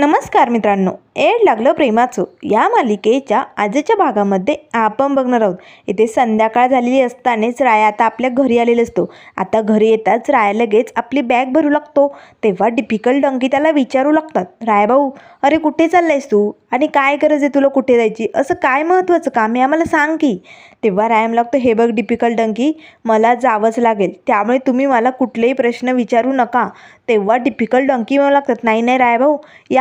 नमस्कार मित्रांनो एड लागलं प्रेमाचं. या मालिकेच्या आजच्या भागामध्ये आपण बघणार आहोत. इथे संध्याकाळ झालेली असतानाच राया आता आपल्या घरी आलेला असतो. आता घरी येताच राया लगेच आपली बॅग भरू लागतो. तेव्हा डिफिकल्ट डंकी त्याला विचारू लागतात. राय भाऊ अरे कुठे चाललायस तू? आणि काय गरज आहे तुला कुठे जायची? असं काय महत्त्वाचं काम आहे? आम्हाला सांग की. तेव्हा रायम लागतो हे बघ डिफिकल्ट डंकी मला जावंच लागेल. त्यामुळे तुम्ही मला कुठलेही प्रश्न विचारू नका. तेव्हा डिफिकल्ट डंकी म्हणू लागतात नाही नाही राय भाऊ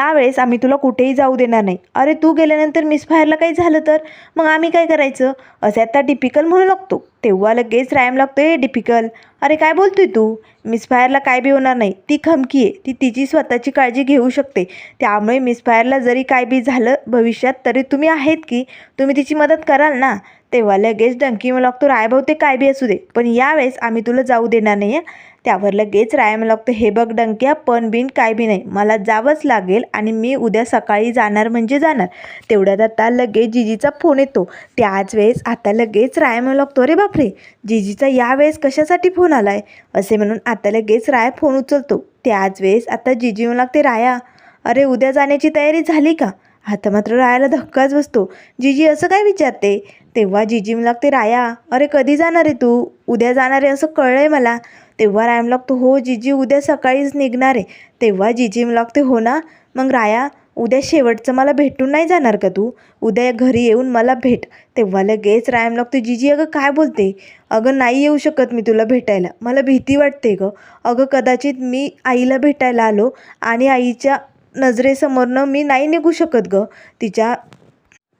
यावेळेस आम्ही तुला कुठेही जाऊ देणार नाही. अरे तू गेल्यानंतर मिसफायरला काही झालं तर? मग आम्ही काय करायचं? असे आता डिफिकल म्हणू लागतो. तेव्हा लगेच रायम लागतो हे डिफिकल अरे काय बोलतोय तू? मिसफायरला काय बी होणार नाही. ती खमकी आहे. ती तिची स्वतःची काळजी घेऊ शकते. त्यामुळे मिसफायरला जरी काय बी झालं भविष्यात तरी तुम्ही आहेत की? तुम्ही तिची मदत कराल ना? तेव्हा लगेच डंकी मला लागतो रायभाऊ ते काय बी असू दे. पण यावेळेस आम्ही तुला जाऊ देणार नाही आहे त्यावर लगेच रायम लागतो हे बघ डंक्या पण बिन काय बी नाही. मला जावंच लागेल आणि मी उद्या सकाळी जाणार म्हणजे जाणार. तेवढ्यात आता लगेच जिजीचा फोन येतो. त्याच वेळेस आता लगेच रायम लागतो अरे बापरे जिजीचा यावेळेस कशासाठी फोन आला आहे असे म्हणून आता लगेच राय फोन उचलतो. त्याच वेळेस आता जिजी म्हणू लागते राया अरे उद्या जाण्याची तयारी झाली का? आता मात्र रायाला धक्काच बसतो. जिजी असं काय विचारते? तेव्हा जिजी मला लागते राया अरे कधी जाणार आहे तू? उद्या जाणार आहे असं कळलं आहे मला. तेव्हा रायम लागतो हो जिजी उद्या सकाळीच निघणार आहे. तेव्हा जिजी लागते हो ना. मग राया उद्या शेवटचं मला भेटून नाही जाणार का तू? उद्या घरी येऊन मला भेट. तेव्हा लगेच रायम लागतो जिजी अगं काय बोलते? अगं नाही येऊ शकत मी तुला भेटायला. मला भीती वाटते गं. अगं कदाचित मी आईला भेटायला आलो आणि आईच्या नजरेसमोरनं मी नाही निघू शकत गं. तिच्या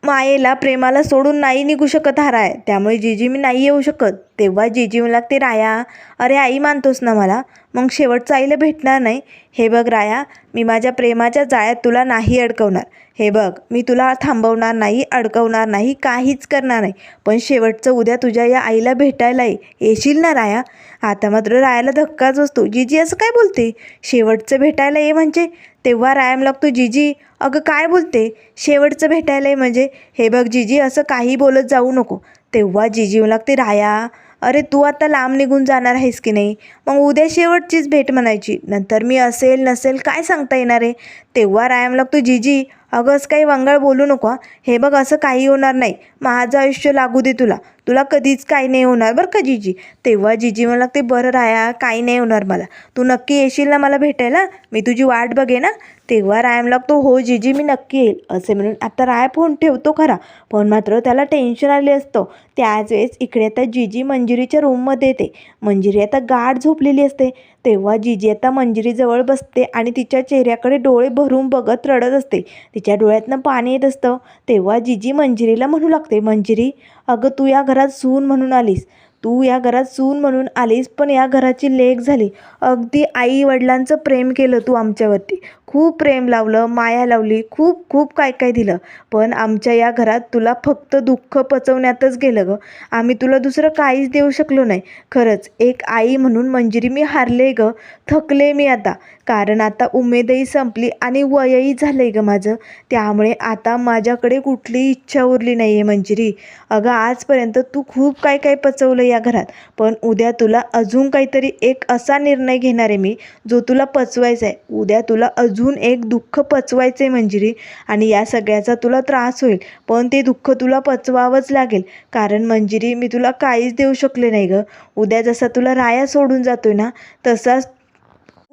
मायेला प्रेमाला सोडून नाही निघू शकत हा राय त्यामुळे जिजी मी नाही येऊ शकत. तेव्हा जिजी मला लागते राया. अरे आई मानतोस ना मला? मग शेवटचं आईला भेटणार नाही. हे बघ राया मी माझ्या प्रेमाच्या जाळ्यात तुला नाही अडकवणार. हे बघ मी तुला थांबवणार नाही अडकवणार नाही काहीच करणार नाही. पण शेवटचं उद्या तुझ्या या आईला भेटायला येशील ना राया? आता मात्र रायाला धक्काच बसतो. जिजी असं काय बोलते? शेवटचं भेटायला ये म्हणजे? तेव्हा रायम लागतो जिजी अगं काय बोलते? शेवटचं भेटायला आहे म्हणजे. हे बघ जिजी असं काही बोलत जाऊ नको. तेव्हा जिजी लागते राया अरे तू आता लांब निघून जाणार आहेस की नाही? मग उद्या शेवटचीच भेट म्हणायची. नंतर मी असेल नसेल काय सांगता येणार आहे? तेव्हा रायम लागतो जिजी अगं असं काही वंगळ बोलू नको हे बघ असं काही होणार नाही. माझं आयुष्य लागू दे तुला. तुला कधीच काही नाही होणार बरं का जिजी? तेव्हा जिजी मला लागते बरं राया काही नाही होणार मला. तू नक्की येशील ना मला भेटायला? मी तुझी वाट बघे ना. तेव्हा रायम तो हो जीजी मी नक्की येईल. असे म्हणून आता राय फोन ठेवतो खरा. पण मात्र त्याला टेन्शन आले असतं. त्याच वेळेस इकडे आता जिजी मंजिरीच्या रूममध्ये येते. मंजिरी आता गाढ झोपलेली असते. तेव्हा जिजी आता मंजिरीजवळ बसते आणि तिच्या चेहऱ्याकडे डोळे भरून बघत रडत असते. तिच्या डोळ्यातनं पाणी येत असतं. तेव्हा जिजी मंजिरीला म्हणू लागते मंजिरी अगं तू या घरात सून म्हणून आलीस. तू या घरात सून म्हणून आलीस पण या घराची लेक झाली. अगदी आई वडिलांचं प्रेम केलं तू आमच्यावरती. खूप प्रेम लावलं माया लावली खूप खूप काय काय दिलं. पण आमच्या या घरात तुला फक्त दुःख पचवण्यातच गेलं गं. आम्ही तुला दुसरं काहीच देऊ शकलो नाही. खरंच एक आई म्हणून मंजिरी मी हारले गं. थकले मी आता. कारण आता उमेदही संपली आणि वयही झालं आहे गं माझं. त्यामुळे आता माझ्याकडे कुठलीही इच्छा उरली नाही आहे मंजिरी. अगं आजपर्यंत तू खूप काय काय पचवलं या घरात. पण उद्या तुला अजून काहीतरी एक असा निर्णय घेणार आहे मी जो तुला पचवायचा आहे. उद्या तुला अजून अजून एक दुःख पचवायचं आहे मंजिरी आणि या सगळ्याचा तुला त्रास होईल. पण ते दुःख तुला पचवावंच लागेल. कारण मंजिरी मी तुला काहीच देऊ शकले नाही गं. उद्या जसा तुला राया सोडून जातोय ना तसाच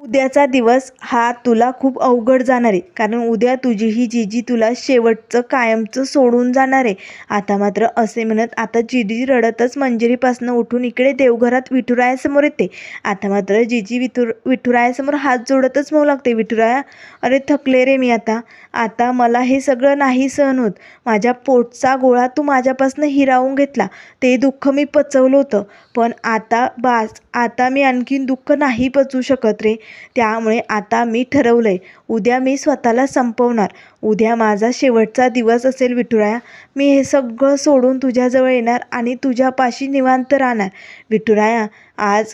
उद्याचा दिवस हा तुला खूप अवघड जाणार आहे. कारण उद्या तुझी ही जिजी तुला शेवटचं कायमचं सोडून जाणार आहे. आता मात्र असे म्हणत आता जीजी रडतच मंजिरीपासनं उठून इकडे देवघरात विठुरायासमोर येते. आता मात्र जिजी विठुर विठुरायासमोर हात जोडतच म्हणू लागते. विठुराया अरे थकले रे मी आता. आता मला हे सगळं नाही सहन होत. माझ्या पोटचा गोळा तू माझ्यापासनं हिरावून घेतला. ते दुःख मी पचवलं होतं. पण आता बास आता मी आणखीन दुःख नाही पचवू शकत रे. त्यामुळे आता मी ठरवलं आहे उद्या मी स्वतःला संपवणार. उद्या माझा शेवटचा दिवस असेल विठुराया. मी हे सगळं सोडून तुझ्याजवळ येणार आणि तुझ्यापाशी निवांत राहणार. विठुराया आज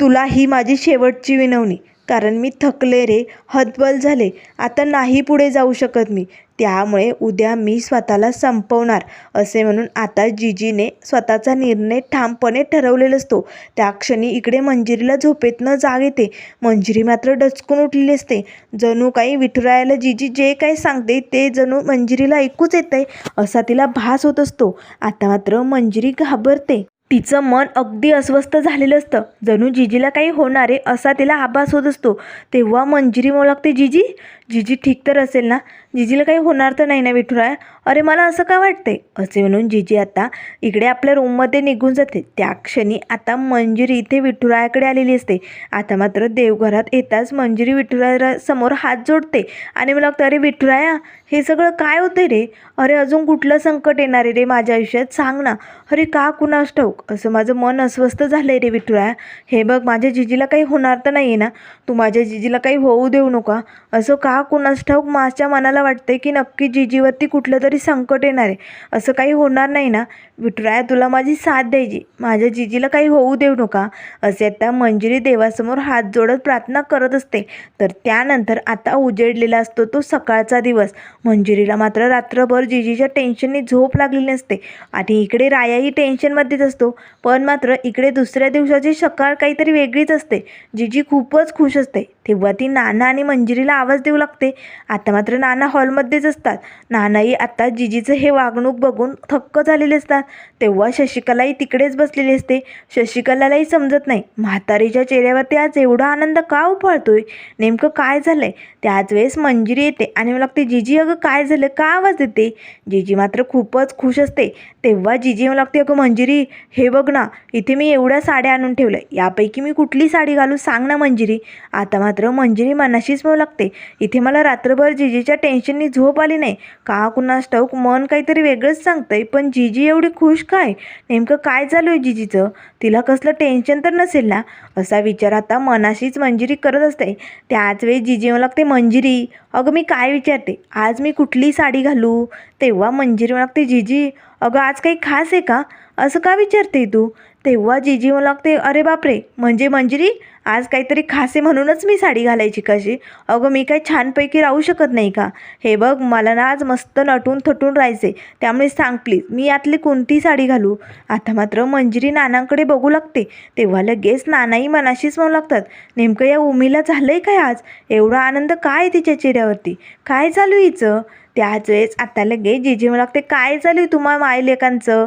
तुला ही माझी शेवटची विनवणी. कारण मी थकले रे हतबल झाले. आता नाही पुढे जाऊ शकत मी. त्यामुळे उद्या मी स्वतःला संपवणार असे म्हणून आता जीजीने स्वतःचा निर्णय ठामपणे ठरवलेला असतो. त्या क्षणी इकडे मंजिरीला झोपेतनं जाग येते. मंजिरी मात्र डचकून उठलेली असते. जणू काही विठुरायाला जिजी जे काही सांगते ते जणू मंजिरीला ऐकूच येतंय असा तिला भास होत असतो. आता मात्र मंजिरी घाबरते. तिचं मन अगदी अस्वस्थ झालेलं असतं. जणू जिजीला काही होणार आहे असा तिला आभास होत असतो. तेव्हा मंजिरी म्हणू लागते जिजी जिजी ठीक तर असेल ना? जिजीला काही होणार तर नाही ना विठुराया? अरे मला असं का वाटतंय? असे म्हणून जिजी आता इकडे आपल्या रूममध्ये निघून जाते. त्या क्षणी आता मंजिरी इथे विठुरायाकडे आलेली असते. आता मात्र देवघरात येताच मंजिरी विठुराया समोर हात जोडते आणि मला वाटतं अरे विठुराया हे सगळं काय होतंय रे? अरे अजून कुठलं संकट येणार आहे रे माझ्या आयुष्यात? सांग ना. अरे का कुणास ठाऊक? असं माझं मन अस्वस्थ झालं आहे रे विठुराया. हे बघ माझ्या जिजीला काही होणार तर नाही आहे ना? तू माझ्या जिजीला काही होऊ देऊ नका. असं का कुणास ठाऊक माझ्या मनाला वाटते की नक्की जिजीवरती कुठलं तरी संकट येणार आहे. असं काही होणार नाही ना. विठुराया तुला माझी साथ द्यायची. माझ्या जिजीला काही होऊ देऊ नका. असे आता मंजिरी देवासमोर हात जोडत प्रार्थना करत असते. तर त्यानंतर आता उजेडलेला असतो तो सकाळचा दिवस. मंजिरीला मात्र रात्रभर जिजीच्या टेन्शनने झोप लागलेली नसते. आणि इकडे रायाही टेन्शनमध्येच असतो. पण मात्र इकडे दुसऱ्या दिवसाची सकाळ काहीतरी वेगळीच असते. जिजी खूपच खुश असते. तेव्हा ती नाना आणि मंजिरीला आवाज देऊ लागते. आता मात्र नाना हॉलमध्येच असतात. नानाही आता जिजीचं हे वागणूक बघून थक्क झालेले असतात. तेव्हा शशिकलाही तिकडेच बसलेली असते. शशिकलालाही समजत नाही. म्हातारीच्या चेहऱ्यावरती आज एवढा आनंद का उफाळतोय? नेमकं काय झालंय? त्याच वेळेस मंजिरी येते आणि मला लागते जिजी अगं काय झालं? का आवाज येते जिजी मात्र खूपच खुश असते. तेव्हा जिजी मला लागते अगं मंजिरी. हे बघ ना इथे मी एवढ्या साड्या आणून ठेवल्या. यापैकी मी कुठली साडी घालू सांग ना मंजिरी. आता मात्र मंजिरी मनाशीच म्हणू लागते. इथे मला रात्रभर जिजीच्या टेन्शननी झोप आली नाही. का कुणास ठाऊक मन काहीतरी वेगळंच सांगतंय पण जिजी एवढी खुश काय? नेमकं काय चालू आहे जिजीचं? तिला कसलं टेन्शन तर नसेल ना? असा विचार आता मनाशीच मंजिरी करत असते. त्याच वेळी जिजी म्हणू लागते मंजिरी अगं मी काय विचारते? आज मी कुठली साडी घालू? तेव्हा मंजिरी म्हणू लागते जिजी अगं आज काही खास आहे का? असं का विचारते तू? तेव्हा जिजी म्हणू लागते अरे बापरे! म्हणजे मंजिरी? आज काहीतरी खासे म्हणूनच मी साडी घालायची कशी? अगं मी काही छानपैकी राहू शकत नाही का? हे बघ मला ना आज मस्त नटून थटून राहायचे त्यामुळे सांग प्लीज मी यातली कोणती साडी घालू? आता मात्र मंजिरी नानांकडे बघू लागते. तेव्हा लगेच नानाही मनाशीच म्हणू लागतात नेमकं या उमीला झालंय काय आज? एवढा आनंद काय आहे तिच्या चेहऱ्यावरती? काय चालू आहे हिचं? त्याच वेळेस आता लगेच जिजी म्हणू लागते काय चालू आहे तुम्हा माय लेकांचं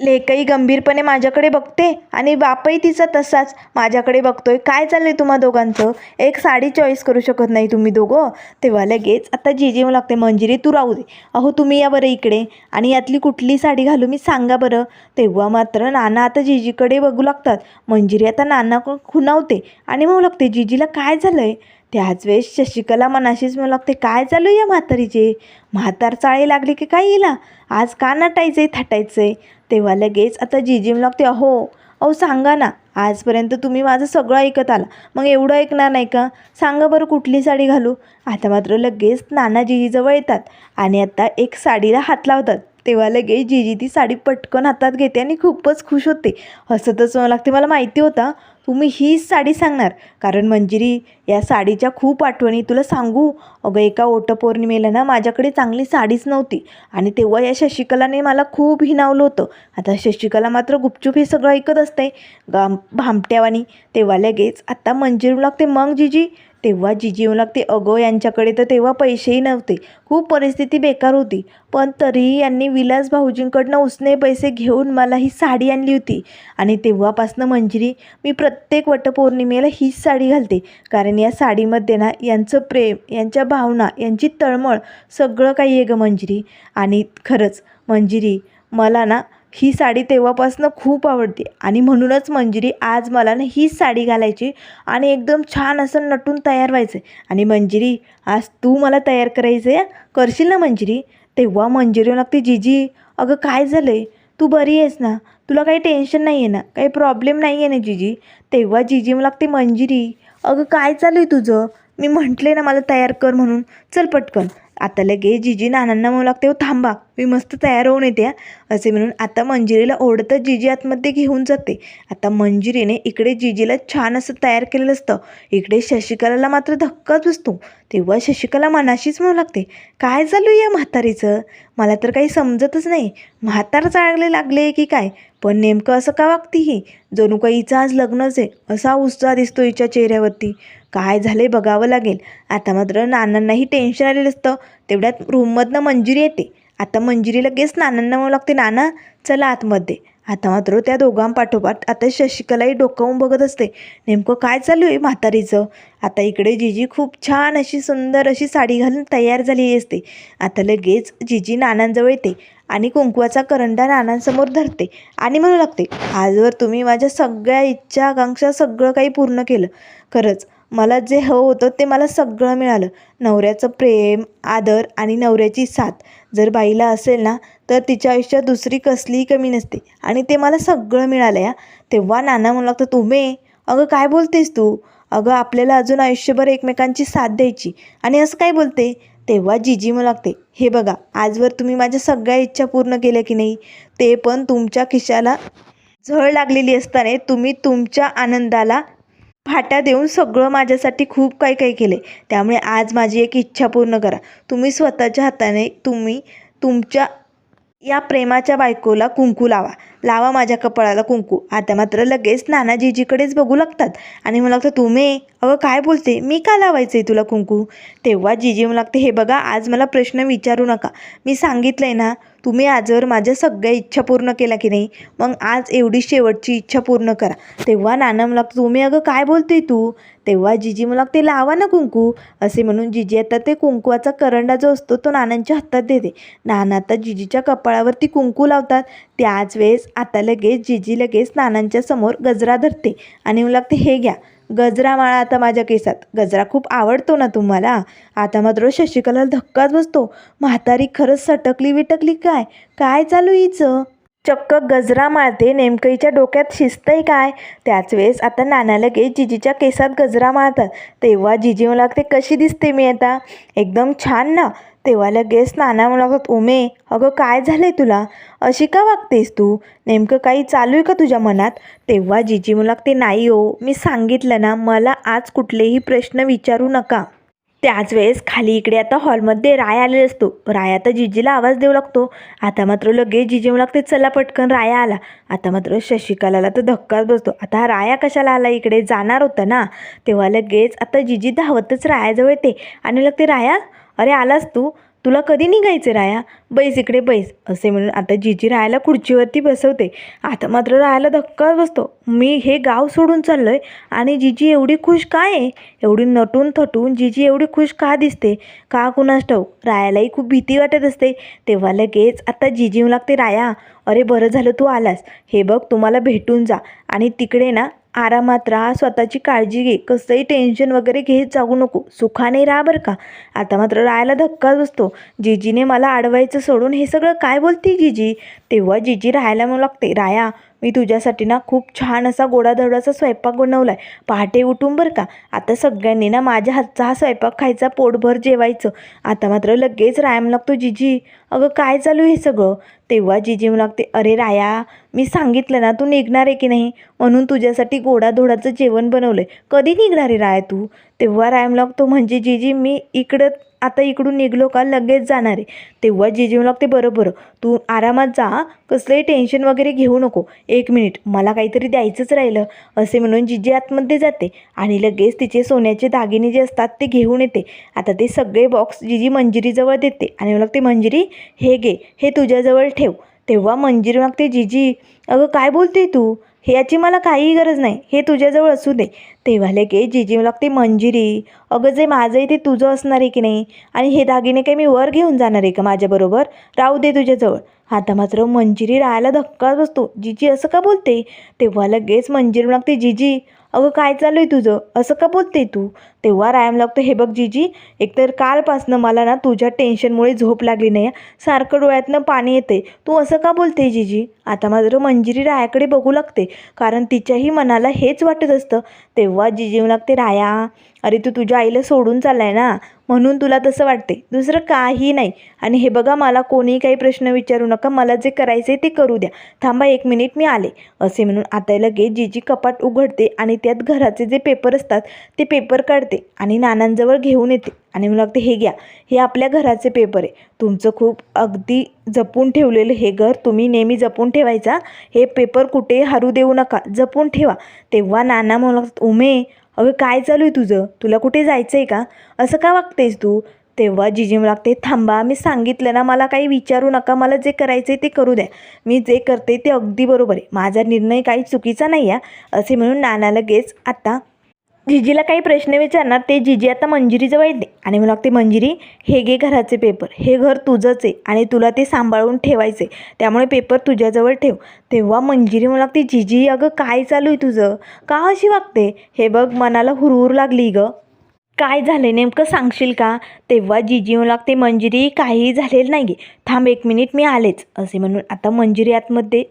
लेकही गंभीरपणे माझ्याकडे बघते आणि बापही तिचा तसाच माझ्याकडे बघतोय. काय चाललंय तुम्हा दोघांचं? एक साडी चॉईस करू शकत नाही तुम्ही दोघं. तेव्हा लगेच आता जिजी मला लागते मंजिरी तू राहू दे. अहो तुम्ही या बरं इकडे. आणि यातली कुठली साडी घालू मी सांगा बरं. तेव्हा मात्र नाना आता जिजीकडे बघू लागतात. मंजिरी आता नाना खुणावते. आणि म्हणू लागते जिजीला काय झालंय? त्याच वेळेस शशिकला मनाशीच म्हणू लागते काय चालू आहे या म्हातारीचे? म्हातार चाळी लागले की काय हिला? आज का नाटायचं आहे थाटायचं आहे तेव्हा लगेच आता जीजीम लागते अहो अहो सांगा ना. आजपर्यंत तुम्ही माझं सगळं ऐकत आला. मग एवढं ऐकणार नाही का? सांगा बरं कुठली साडी घालू? आता मात्र लगेच नाना जिजीजवळ येतात आणि आता एक साडीला हात लावतात. तेव्हा लगेच जिजी ती साडी पटकन हातात घेते आणि खूपच खुश होते. हसतच लागते. मला माहिती होता तुम्ही हीच साडी सांगणार. कारण मंजिरी या साडीच्या खूप आठवणी. तुला सांगू अगं एका ओटपौर्णिमेला ना माझ्याकडे चांगली साडीच नव्हती. आणि तेव्हा या शशिकलाने मला खूप हिनावलं होतं. आता शशिकला मात्र गुपचूप हे सगळं ऐकत असते. गा भामट्यावानी. तेव्हा लगेच आत्ता मंजिरू लागते. मग जिजी तेव्हा जिजी येऊ लागते अगं यांच्याकडे तर तेव्हा पैसेही नव्हते. खूप परिस्थिती बेकार होती. पण तरीही यांनी विलास भाऊजींकडनं उसने पैसे घेऊन मला ही साडी आणली होती. आणि तेव्हापासनं मंजिरी मी प्रत्येक वटपौर्णिमेला हीच साडी घालते. कारण या साडीमध्ये ना यांचं प्रेम यांच्या भावना यांची तळमळ सगळं काही आहे गं मंजिरी. आणि खरंच मंजिरी मला ना ही साडी तेव्हापासून खूप आवडते. आणि म्हणूनच मंजिरी आज मला ना हीच साडी घालायची आणि एकदम छान असं नटून तयार व्हायचं. आहे आणि मंजिरी आज तू मला तयार करायचं आहे करशील ना मंजिरी? तेव्हा मंजिरी लागते जिजी अगं काय झालं आहे तू बरी आहेस ना? तुला काही टेन्शन नाही आहे ना? काही प्रॉब्लेम नाही आहे ना जिजी? तेव्हा जिजी मला लागते मंजिरी अगं काय चालू आहे तुझं? मी म्हटले ना मला तयार कर म्हणून. चल पटकन. आता लगे जिजी नानांना म्हणू लागते हो थांबा मी मस्त तयार होऊन येते असे म्हणून आता मंजिरीला ओढतच जिजी आतमध्ये घेऊन जाते. आता मंजिरीने इकडे जिजीला छान असं तयार केलेलं असतं. इकडे शशिकलाला मात्र धक्काच बसतो. तेव्हा शशिकला मनाशीच म्हणू लागते काय चालू या म्हातारीचं? मला तर काही समजतच नाही. म्हातार चांगले लागले की काय? पण नेमकं असं का वागती ही? जणू का हिचं आज लग्नच आहे असा उत्साह दिसतो हिच्या चेहऱ्यावरती. काय झाले बघावं लागेल. आता मात्र नानांनाही टेन्शन आलेलं असतं. तेवढ्यात रूममधनं मंजिरी येते. आता मंजिरी लगेच नानांना म्हणू लागते नाना चला आतमध्ये. आता मात्र त्या दोघांपाठोपाठ आता शशिकलाही डोकावून बघत असते. नेमकं काय चालू आहे म्हातारीचं? आता इकडे जिजी खूप छान अशी सुंदर अशी साडी घालून तयार झालेली असते. आता लगेच जिजी नानांजवळ येते आणि कुंकवाचा करंडा नानांसमोर धरते आणि म्हणू लागते आजवर तुम्ही माझ्या सगळ्या इच्छा आकांक्षा सगळं काही पूर्ण केलं. खरंच मला जे हवं होतं ते मला सगळं मिळालं. नवऱ्याचं प्रेम आदर आणि नवऱ्याची साथ. जर बाईला असेल ना तर तिच्या आयुष्यात दुसरी कसलीही कमी नसते. आणि ते मला सगळं मिळालं या. तेव्हा नाना म्हणू लागतं तुम्ही? अगं काय बोलतेस तू? अगं आपल्याला अजून आयुष्यभर एकमेकांची साथ द्यायची. आणि असं काय बोलते? तेव्हा जिजी म्हणू लागते हे बघा आजवर तुम्ही माझ्या सगळ्या इच्छा पूर्ण केल्या की नाही? ते पण तुमच्या खिशाला झळ लागलेली असताना तुम्ही तुमच्या आनंदाला फाटा देऊन सगळं माझ्यासाठी खूप काही काही केले. त्यामुळे आज माझी एक इच्छा पूर्ण करा. तुम्ही स्वतःच्या हाताने तुम्ही तुमच्या या प्रेमाच्या बायकोला कुंकू लावा. लावा माझ्या कपाळाला कुंकू. आता मात्र लगेच नानाजीजीकडेच बघू लागतात. आणि मला लागतं तुम्ही? अगं काय बोलते? मी का लावायचं आहे तुला कुंकू? तेव्हा जीजी मला लागते हे बघा आज मला प्रश्न विचारू नका. मी सांगितलं आहे ना तुम्ही आजवर माझ्या सगळ्या इच्छा पूर्ण केल्या की नाही? मग आज एवढी शेवटची इच्छा पूर्ण करा. तेव्हा नाना मला तुम्ही अगं काय बोलते तू? तेव्हा जिजी मला ते लावा ना कुंकू. असे म्हणून जिजी आता ते कुंकूचा करंडा जो असतो तो नानांच्या हातात देते. नाना आता जिजीच्या कपाळावरती कुंकू लावतात. त्याच वेळेस आता लगेच जिजी लगेच नानांच्या समोर गजरा धरते आणि मला लागते हे घ्या. गजरा माळा आता माझ्या केसात. गजरा खूप आवडतो ना तुम्हाला? आता मात्र शशिकलाला धक्काच बसतो. म्हातारी खरंच सटकली विटकली काय? काय चालू हिचं? चक्क गजरा माळते नेमकं हिच्या डोक्यात शिस्तय काय? त्याच वेळेस आता नाना लगेच जिजीच्या केसात गजरा माळतात. तेव्हा जिजी मला लागते कशी दिसते मी आता? एकदम छान ना? तेव्हा लगेच नाना मला उमे अगं काय झालंय तुला? अशी का वागतेस तू? नेमकं काही चालू आहे का तुझ्या मनात? तेव्हा जिजी मला लागते नाही हो मी सांगितलं ना मला आज कुठलेही प्रश्न विचारू नका. त्याच वेळेस खाली इकडे आता हॉलमध्ये राय आलेला असतो. राय आता जिजीला आवाज देऊ लागतो. आता मात्र लगेच जिजी म्हणू लागते चला पटकन राया आला. आता मात्र शशिकलाला तर धक्काच बसतो. आता हा राया कशाला आला? इकडे जाणार होता ना. तेव्हा लगेच आता जिजी धावतच रायाजवळ येते. आणि लागते राया अरे आलास तू? तुला कधी निघायचं राया? बैस इकडे बैस असे म्हणून आता जिजी रायाला खुर्चीवरती बसवते. आता मात्र रायाला धक्काच बसतो. मी हे गाव सोडून चाललो आहे आणि जिजी एवढी खुश काय आहे? एवढी नटून थटून जिजी एवढी खुश का दिसते? का कुणास ठाऊक? रायालाही खूप भीती वाटत असते. तेव्हा लगेच आता जिजी येऊ लागते राया. अरे बरं झालं तू आलास. हे बघ तुम्हाला भेटून जा. आणि तिकडे ना आरामात राहा स्वतःची काळजी घे. कसंही टेन्शन वगैरे घेत जाऊ नको. सुखाने राहा बरं का? आता मात्र रायाला धक्काच बसतो. जिजीने मला अडवायचं सोडून हे सगळं काय बोलते जिजी? तेव्हा जिजी राहायला म्हणू लागते. राया मी तुझ्यासाठी ना खूप छान असा गोडाधोडाचा स्वयंपाक बनवला आहे पहाटे उठून बरं का आता सगळ्यांनी ना माझ्या हातचा हा स्वयंपाक खायचा पोटभर जेवायचं. आता मात्र लगेच रायम लागतो जिजी. अगं काय चालू आहे हे सगळं? तेव्हा जिजी लागते अरे राया मी सांगितलं ना तू निघणार आहे की नाही? म्हणून तुझ्यासाठी गोडाधोडाचं जेवण बनवलं आहे कधी निघणार आहे राया तू? तेव्हा रायम लागतो म्हणजे जिजी मी इकडं आता इकडून निघलो का लगेच जाणार आहे. तेव्हा जिजी म्हणू लागते बरं बरं. तू आरामात जा कसलंही टेन्शन वगैरे घेऊ नको. एक मिनिट मला काहीतरी द्यायचंच राहिलं. असे म्हणून जिजी आतमध्ये जाते आणि लगेच तिचे सोन्याचे दागिने जे असतात ते घेऊन येते. आता ते सगळे बॉक्स जिजी मंजिरीजवळ देते आणि मला लागते मंजिरी हे घे. हे तुझ्याजवळ ठेव. तेव्हा मंजिरी मागते जिजी अगं काय बोलते तू? याची मला काहीही गरज नाही. हे तुझ्याजवळ असू दे. तेव्हा लगेच जिजी मला लागते मंजिरी. अगं जे माझं आहे ते तुझं असणार आहे की नाही? आणि हे दागिने काही मी वर घेऊन जाणार आहे का माझ्याबरोबर? राहू दे तुझ्याजवळ. आता मात्र मंजिरी राहायला धक्काच बसतो. जिजी असं का बोलते? तेव्हा लगेच मंजिरी मला लागते जिजी अगं काय चालू आहे तुझं? असं का बोलते तू? तेव्हा रायम लागतो हे बघ जिजी एकतर कालपासनं मला ना तुझ्या टेन्शनमुळे झोप लागली नाही. सारखं डोळ्यातनं पाणी येते तू असं का बोलते जिजी? आता मात्र मंजिरी रायाकडे बघू लागते. कारण तिच्याही मनाला हेच वाटत असतं तेव्हा जिजी लागते राया अरे तू तुझ्या आईला सोडून चाललाय ना? म्हणून तुला तसं वाटते. दुसरं काही नाही. आणि हे बघा मला कोणीही काही प्रश्न विचारू नका. मला जे करायचं आहे ते करू द्या. थांबा एक मिनिट मी आले. असे म्हणून आता लगेच जीजी कपाट उघडते आणि त्यात घराचे जे पेपर असतात ते पेपर काढते आणि नानांजवळ घेऊन येते. आणि मला लागते हे घ्या. हे आपल्या घराचे पेपर आहे. तुमचं खूप अगदी जपून ठेवलेलं हे घर तुम्ही नेहमी जपून ठेवायचा. हे पेपर कुठे हरू देऊ नका. जपून ठेवा. तेव्हा नाना मला उमे अगं काय चालू आहे तुझं? तुला कुठे जायचं आहे का? असं का वागतेस तू? तेव्हा जिजी मला लागते थांबा मी सांगितलं ना मला काही विचारू नका. मला जे करायचं आहे ते करू द्या. मी जे करते ते अगदी बरोबर आहे. माझा निर्णय काही चुकीचा नाही आहे असे म्हणून नाना लगेच आता जिजीला काही प्रश्न विचारणार ते जिजी आता मंजिरीजवळ येते. आणि मला लागते मंजिरी हे घे घराचे पेपर. हे घर तुझंच आहे आणि तुला ते सांभाळून ठेवायचे त्यामुळे पेपर तुझ्याजवळ ठेव. तेव्हा मंजिरी मला लागते जिजी अगं काय चालू आहे तुझं? का अशी वागते? हे बघ मनाला हुरहुर लागली गं. काय झालं नेमकं सांगशील का? तेव्हा जिजी मला लागते मंजिरी काहीही झालेलं नाही थांब एक मिनिट मी आलेच. असे म्हणून आता मंजिरी आतमध्ये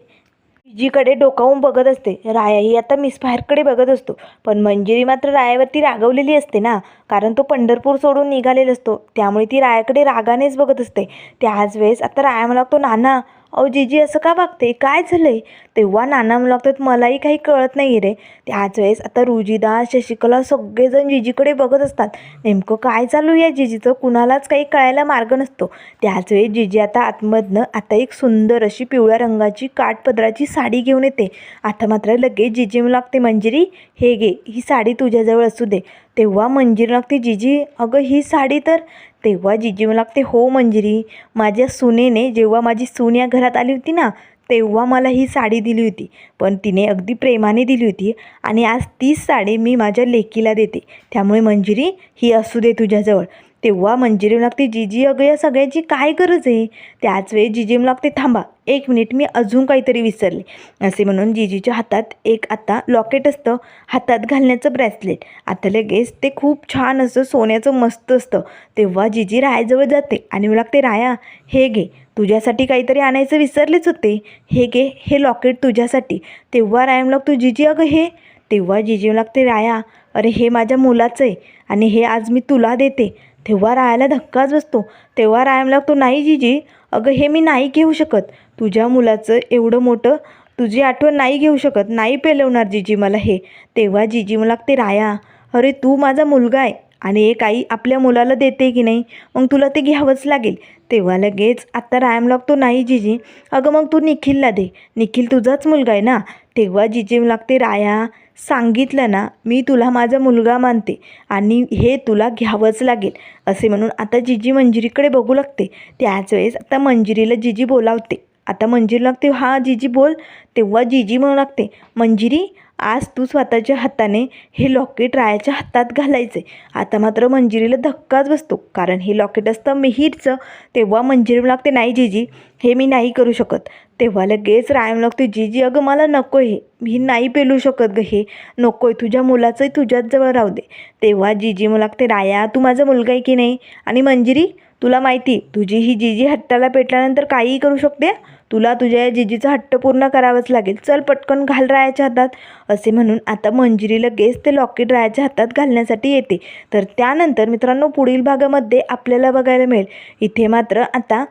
जीकडे डोकावून बघत असते. रायाही आता मिसफायरकडे बघत असतो. पण मंजिरी मात्र रायावरती रागवलेली असते ना. कारण तो पंढरपूर सोडून निघालेला असतो. त्यामुळे ती रायाकडे रागानेच बघत असते. त्याच वेळेस आता राया मला लागतो नाना अहो जीजी असं का वागते? काय झालंय? तेव्हा नाना म्हणू लागतात मलाही काही कळत नाही रे. त्याच वेळेस आता रुजिदा शशिकला सगळेजण जिजीकडे बघत असतात. नेमकं काय चालू आहे या जिजीचं? कुणालाच काही कळायला मार्ग नसतो. त्याच वेळेस जिजी आता आतमधनं आता एक सुंदर अशी पिवळ्या रंगाची काठपदराची साडी घेऊन येते. आता मात्र लगेच जिजी म्हणू लागते मंजिरी हे घे. ही साडी तुझ्याजवळ असू दे. तेव्हा मंजिरी लागते जिजी अगं ही साडी तर तेव्हा जिजी मला लागते हो मंजिरी माझ्या सुनेने जेव्हा माझी सून या घरात आली होती ना तेव्हा मला ही साडी दिली होती. पण तिने अगदी प्रेमाने दिली होती आणि आज तीच साडी मी माझ्या लेकीला देते. त्यामुळे मंजिरी ही असू दे तुझ्याजवळ. तेव्हा मंजिरी लागते जिजी अगं या सगळ्याची काय गरज आहे? त्याच वेळी जिजी लागते थांबा एक मिनिट मी अजून काहीतरी विसरले. असे म्हणून जिजीच्या हातात एक आता लॉकेट असतं हातात घालण्याचं ब्रेसलेट. आता लगेच ते खूप छान असतं सोन्याचं मस्त असतं. तेव्हा जिजी रायाजवळ जाते आणि मला लागते राया हे घे तुझ्यासाठी काहीतरी आणायचं विसरलेच होते. हे घे हे लॉकेट तुझ्यासाठी. तेव्हा राया लागतो जिजी अगं हे? तेव्हा जिजी लागते राया अरे हे माझ्या मुलाचं आहे आणि हे आज मी तुला देते. तेव्हा रायाला धक्काच बसतो. तेव्हा राया लागतो नाही जिजी अगं हे मी नाही घेऊ शकत. तुझ्या मुलाचं एवढं मोठं तुझी आठवण नाही घेऊ शकत नाही पेलवणार जिजी मला हे. तेव्हा जिजी मला लागते राया अरे तू माझा मुलगा आहे. आणि एक आई आपल्या मुलाला देते की नाही? मग तुला ते घ्यावंच लागेल. तेव्हा लगेच आत्ता रायम लागतो नाही जिजी. अगं मग तू निखिलला दे. निखिल तुझाच मुलगा आहे ना? तेव्हा जिजी लागते राया सांगितलं ना मी तुला माझा मुलगा मानते आणि हे तुला घ्यावंच लागेल. असे म्हणून आता जिजी मंजिरीकडे बघू लागते. त्याच वेळेस आता मंजिरीला जिजी बोलावते. आता मंजिरी लागते हां जिजी बोल. तेव्हा जिजी म्हणू लागते मंजिरी आज तू स्वतःच्या हाताने हे लॉकेट रायाच्या हातात घालायचे आता मात्र मंजिरीला धक्काच बसतो कारण हे लॉकेट असतं मिहीरचं. तेव्हा मंजिरी लागते नाही जिजी हे मी नाही करू शकत. तेव्हा लगेच रायम लागते जिजी अगं मला नको हे. मी नाही पेलू शकत ग हे. नको आहे तुझ्या मुलाचंही तुझ्याच जवळ राहू दे. तेव्हा जीजी मला लागते राया तू माझा मुलगा आहे की नाही? आणि मंजिरी तुला माहिती तुझी ही जिजी हट्टाला पेटल्यानंतर काहीही करू शकते. तुला तुझ्या या जिजीचा हट्ट पूर्ण करावाच लागेल. चल पटकन घाल रायाच्या हातात. असे म्हणून आता मंजिरी लगेच ते लॉकेट रायाच्या हातात घालण्यासाठी येते. तर त्यानंतर मित्रांनो पुढील भागामध्ये आपल्याला बघायला मिळेल. इथे मात्र आता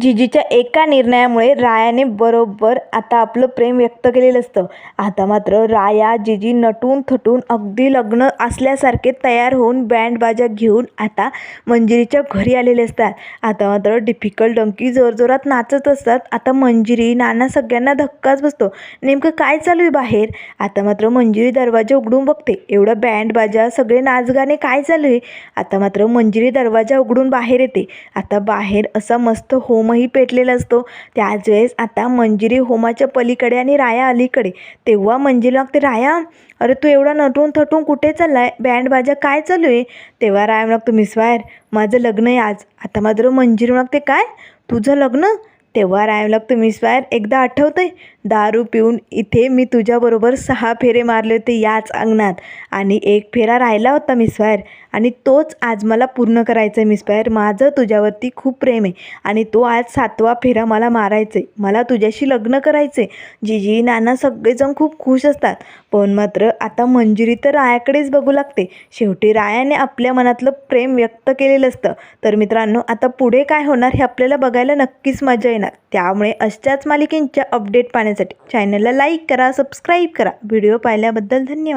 जिजीच्या एका निर्णयामुळे रायाने बरोबर आता आपलं प्रेम व्यक्त केलेलं असतं. आता मात्र राया जिजी नटून थटून अगदी लग्न असल्यासारखे तयार होऊन बँड बाजा घेऊन आता मंजिरीच्या घरी आलेले असतात. आता मात्र डिफिकल्ट डंकी जोरजोरात नाचत असतात. आता मंजिरी नाना सगळ्यांना धक्काच बसतो. नेमकं काय चालू आहे बाहेर? आता मात्र मंजिरी दरवाजा उघडून बघते. एवढं बँड बाजा सगळे नाचगाणे काय चालू आहे? आता मात्र मंजिरी दरवाजा उघडून बाहेर येते. आता बाहेर असा मस्त होम होमही पेटलेला असतो. त्याच वेळेस आता मंजिरी होमाच्या पलीकडे आणि राया अलीकडे. तेव्हा मंजिरी लागते राया अरे तू एवढा नटून थटून कुठे चाललाय? बँड बाजा काय चालू आहे? तेव्हा राया लागतो मिसवायर माझं लग्न आहे आज. आता मात्र मंजिरी लागते काय? तुझं लग्न? तेव्हा रायम लागतो मिस वायर एकदा आठवतंय? दारू पिऊन इथे मी तुझ्याबरोबर सहा फेरे मारले होते याच अंगणात. आणि एक फेरा राहिला होता मिस वायर. आणि तोच आज मला पूर्ण करायचा आहे मिसपायर माझं तुझ्यावरती खूप प्रेम आहे आणि तो आज सातवा फेरा मला मारायचा आहे मला तुझ्याशी लग्न करायचं आहे जीजी नाना सगळेजण खूप खुश असतात. पण मात्र आता मंजिरी तर रायाकडेच बघू लागते. शेवटी रायाने आपल्या मनातलं प्रेम व्यक्त केलेलं असतं. तर मित्रांनो आता पुढे काय होणार हे आपल्याला बघायला नक्कीच मजा येणार. त्यामुळे अशाच मालिकेंच्या अपडेट पाहण्यासाठी चॅनलला लाईक करा सबस्क्राईब करा. व्हिडिओ पाहिल्याबद्दल धन्यवाद.